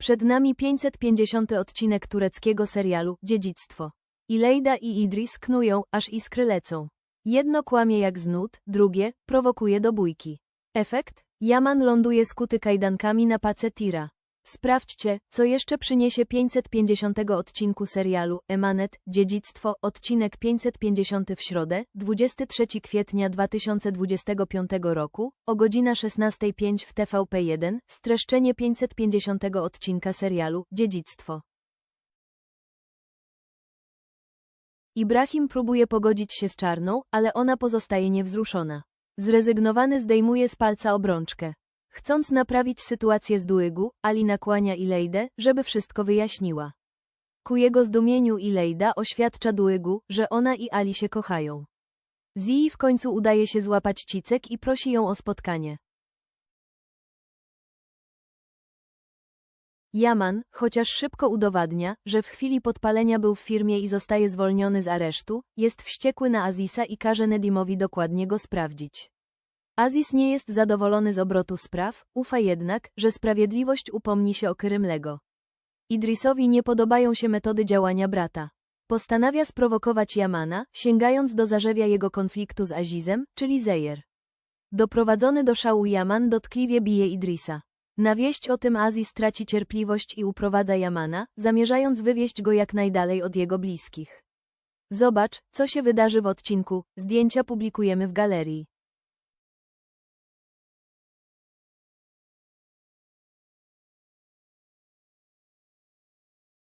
Przed nami 550 odcinek tureckiego serialu Dziedzictwo. Ilejda i Idris knują, aż iskry lecą. Jedno kłamie jak znud, drugie prowokuje do bójki. Efekt? Yaman ląduje skuty kajdankami na pace Tira. Sprawdźcie, co jeszcze przyniesie 550 odcinku serialu Emanet, Dziedzictwo, odcinek 550 w środę, 23 kwietnia 2025 roku, o godzina 16.05 w TVP1, streszczenie 550 odcinka serialu Dziedzictwo. Ibrahim próbuje pogodzić się z czarną, ale ona pozostaje niewzruszona. Zrezygnowany zdejmuje z palca obrączkę. Chcąc naprawić sytuację z Duigu, Ali nakłania Ilejdę, żeby wszystko wyjaśniła. Ku jego zdumieniu Ilejda oświadcza Duigu, że ona i Ali się kochają. Zii w końcu udaje się złapać Cicek i prosi ją o spotkanie. Yaman, chociaż szybko udowadnia, że w chwili podpalenia był w firmie i zostaje zwolniony z aresztu, jest wściekły na Azisa i każe Nedimowi dokładnie go sprawdzić. Aziz nie jest zadowolony z obrotu spraw, ufa jednak, że sprawiedliwość upomni się o Kyrymlego. Idrisowi nie podobają się metody działania brata. Postanawia sprowokować Yamana, sięgając do zarzewia jego konfliktu z Azizem, czyli Zejer. Doprowadzony do szału Yaman dotkliwie bije Idrisa. Na wieść o tym Aziz traci cierpliwość i uprowadza Yamana, zamierzając wywieźć go jak najdalej od jego bliskich. Zobacz, co się wydarzy w odcinku, zdjęcia publikujemy w galerii.